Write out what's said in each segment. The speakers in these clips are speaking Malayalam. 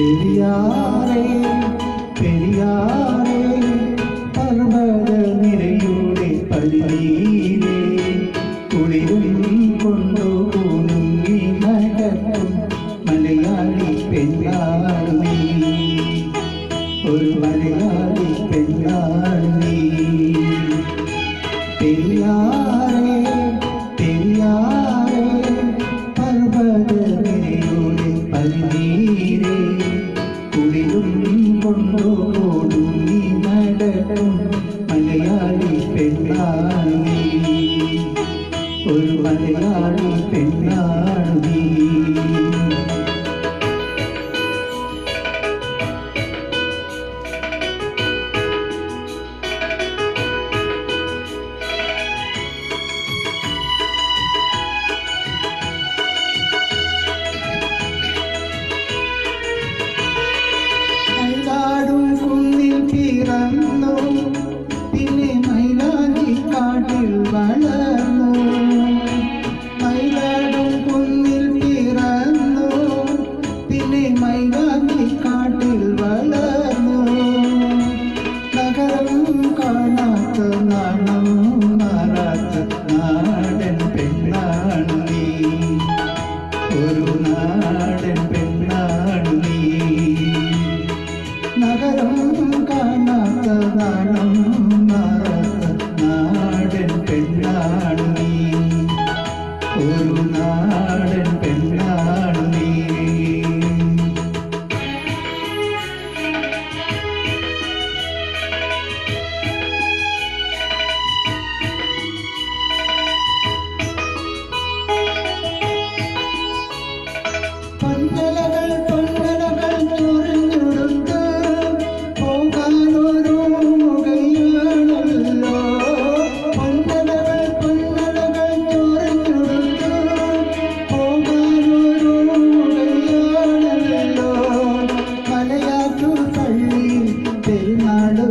പെരിയാറേ പെരിയാറേ പർവത നിരയുടെ പടിനീരേ കുളിരും കൊണ്ടുപോകും ഈ നടക്കും മലയാളി പെണ്ണാണ് നീ ഒരു മലയാളി പെണ്ണാണ് വളർന്നു. മയിലാടും കുന്നിൽ പിറന്നു. പിന്നെ മൈലാടി കാട്ടിൽ വളർന്നു. നഗരം കാണാത്ത നാണം മാറാത്ത നാടൻ പെണ്ണാണ്.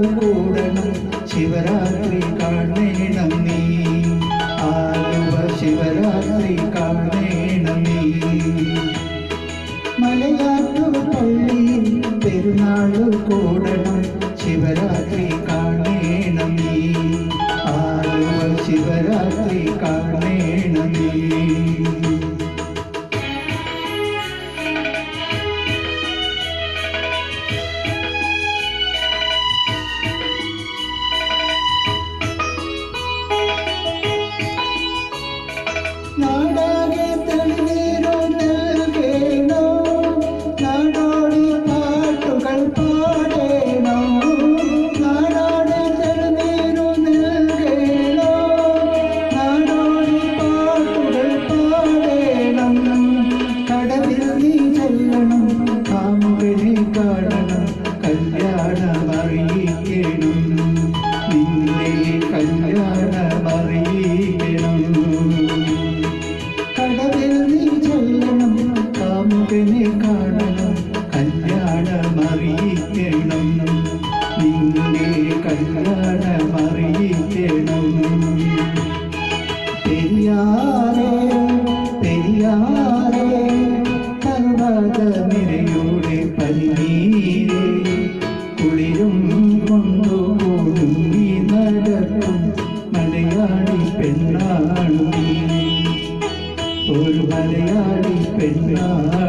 കൂടണം ശിവരാത്രി കാണേണം നീ. ആലുവ ശിവരാത്രി കാണേണം നീ. മലയാറ്റൂർ പള്ളിയിൽ പെരുന്നാൾ കൂടണം ശിവരാത്രി കാണേണം നിന്നെ കല്യാണം അറിയിക്കണം പെരിയാറേ പെരിയാറേ പർവത നിരയുടെ പനിനീരേ കുളിരും കൊണ്ടുപോകും നീ നടക്കും മലയാളി പെണ്ണാണു ഒരു മലയാളി പെണ്ണാണു